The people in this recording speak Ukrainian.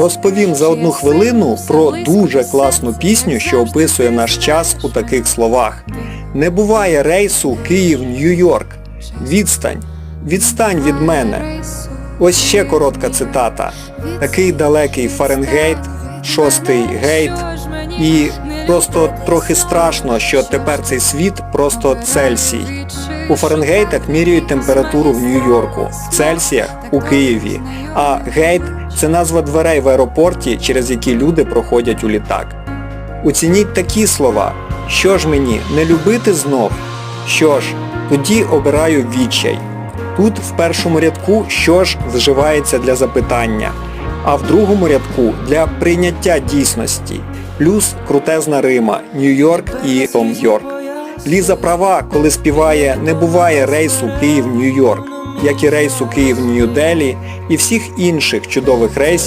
розповім за одну хвилину про дуже класну пісню, що описує наш час у таких словах. Не буває рейсу Київ-Нью-Йорк. Відстань. Відстань від мене. Ось ще коротка цитата. Такий далекий Фаренгейт, шостий гейт. І просто трохи страшно, що тепер цей світ просто Цельсій. У Фаренгейтах міряють температуру в Нью-Йорку, в Цельсіях у Києві. А гейт це назва дверей в аеропорті, через які люди проходять у літак. Оцініть такі слова. Що ж мені, не любити знов? Що ж, тоді обираю відчай. Тут в першому рядку що ж вживається для запитання, а в другому рядку для прийняття дійсності. Плюс крутезна Рима, Нью-Йорк і Том Йорк. Ліза права, коли співає «Не буває рейсу Київ-Нью-Йорк», як і рейсу Київ-Нью-Делі і всіх інших чудових рейсів,